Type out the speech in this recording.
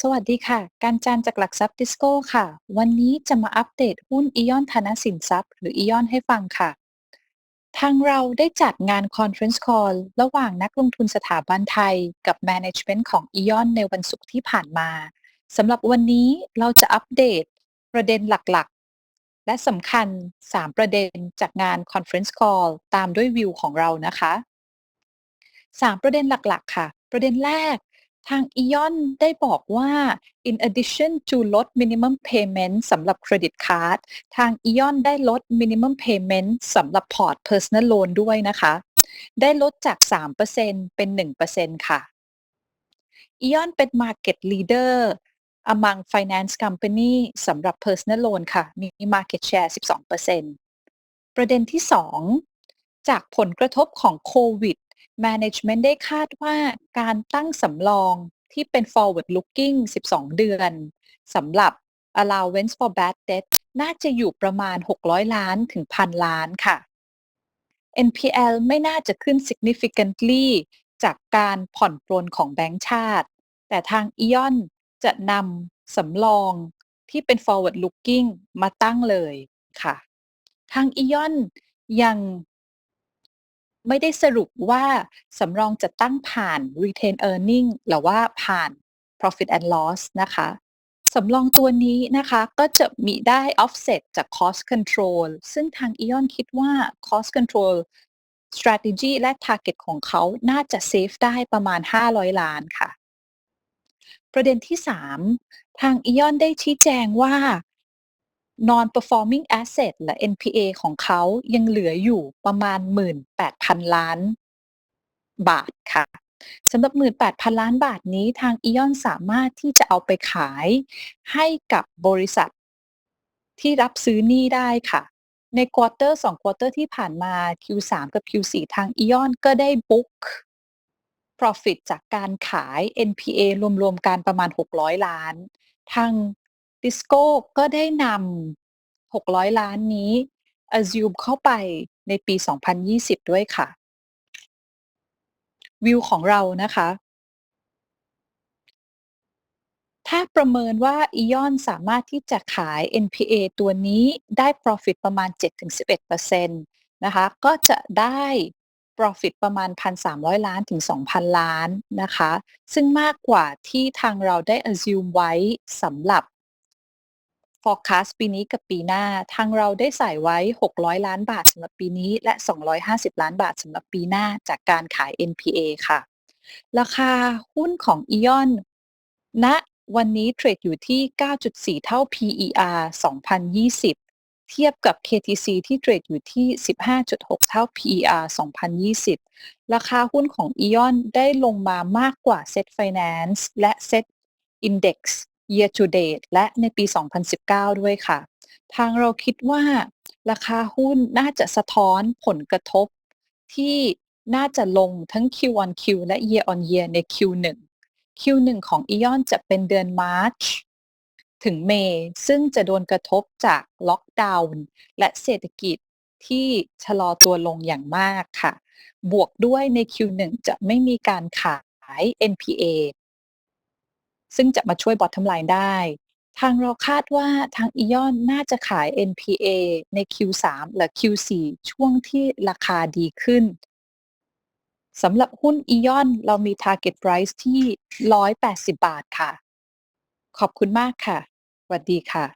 สวัสดีค่ะ การจันจากหลักทรัพย์ดิสโก้ค่ะ วันนี้จะมาอัปเดตหุ้นอียอนธนสินทรัพย์ หรืออียอนให้ฟังค่ะ ทางเราได้จัดงานคอนเฟรนซ์คอลระหว่างนักลงทุนสถาบันไทย กับแมネจเมนต์ของอียอนในวันศุกร์ที่ผ่านมาสำหรับวันนี้เราจะอัปเดตประเด็นหลักๆ และสำคัญ 3 ประเด็นจากงานคอนเฟรนซ์คอลตามด้วยวิวของเรานะคะ 3 ประเด็นหลักๆ ค่ะ ประเด็นแรก ทาง Eon ได้บอกว่า in addition to ลด minimum payment สำหรับเครดิตการ์ดทาง Eon ได้ลด minimum payment สำหรับพอร์ต personal loan ด้วยนะคะ ได้ลดจาก 3%เป็น 1%ค่ะ Eon เป็น market leader among finance company สำหรับ personal loan ค่ะ มี market share 12%ประเด็นที่ 2 จากผลกระทบของโควิด Management ได้คาดว่าการตั้งสำรองที่เป็น forward looking 12 เดือนสำหรับ allowance for bad debt น่าจะอยู่ประมาณ 600 ล้านถึงพันล้านค่ะ NPL ไม่น่าจะขึ้น significantly จากการผ่อนปลนของแบงก์ชาติ แต่ทาง Eon จะนำสำรองที่เป็น forward looking มาตั้งเลยค่ะ ทาง Eon ยัง ไม่ได้สรุปว่าสำรองจะตั้งผ่าน retain earning หรือว่าผ่าน profit and loss นะคะสำรองตัวนี้นะคะก็จะมีได้ offset จาก cost control ซึ่งทาง Eon คิดว่า cost control strategy และ target ของเขาน่าจะ save ได้ประมาณ 500 ล้านค่ะ ประเด็นที่ 3 ทาง Eon ได้ชี้แจงว่า non performing asset และ NPA ของเขายังเหลืออยู่ประมาณ 18,000 ล้านบาทค่ะสำหรับ 18,000 ล้านบาทนี้ทาง Eon สามารถที่จะเอาไปขายให้กับบริษัทที่รับซื้อหนี้ได้ค่ะ ในควอเตอร์2ควอเตอร์ที่ผ่านมา Q3 กับ Q4 ทาง Eon ก็ได้ book profit จากการขาย NPA รวมๆกันประมาณ 600 ล้าน ทาง ดิสโก้ก็ได้นำ 600 ล้านนี้ assume เข้าไปในปี 2020 ด้วยค่ะ วิวของเรานะคะ ถ้าประเมินว่า Eon สามารถที่จะขาย NPA ตัวนี้ได้ profit ประมาณ 7-11%นะคะ ก็จะได้ profit ประมาณ 1,300 ล้านถึง 2,000 ล้านนะคะ ซึ่งมากกว่าที่ทางเราได้ assume ไว้สำหรับ forecast ปีนี้กับปีหน้า ทางเราได้ใส่ไว้ 600 ล้านบาทสำหรับปีนี้ และ 250 ล้านบาทสำหรับปีหน้าจากการขาย NPA ค่ะ ราคาหุ้นของ Eon ณวันนี้เทรดอยู่ที่ 9.4 เท่า PER 2020 เทียบกับ KTC ที่เทรดอยู่ที่ 15.6 เท่า PER 2020 ราคาหุ้นของ Eon ได้ลงมามากกว่า Set Finance และ Set Index year to date และในปี 2019 ด้วยค่ะ ทางเราคิดว่าราคาหุ้นน่าจะสะท้อนผลกระทบ ที่น่าจะลงทั้ง Q on Q และ year on year ใน Q1 Q1 ของ Eon จะเป็นเดือน March ถึงเมย์ซึ่งจะโดนกระทบจากล็อกดาวน์และเศรษฐกิจที่ชะลอตัวลงอย่างมากค่ะ บวกด้วยใน Q1 จะไม่มีการขาย NPA ซึ่งจะมาช่วย bottom line ได้ ทางเราคาดว่าทางอีออน่าจะขาย NPA ใน Q3 และ Q4 ช่วงที่ราคาดีขึ้นสำหรับหุ้นอียอนเรามี target price ที่ 180 บาทค่ะ ขอบคุณมากค่ะสวัสดีค่ะ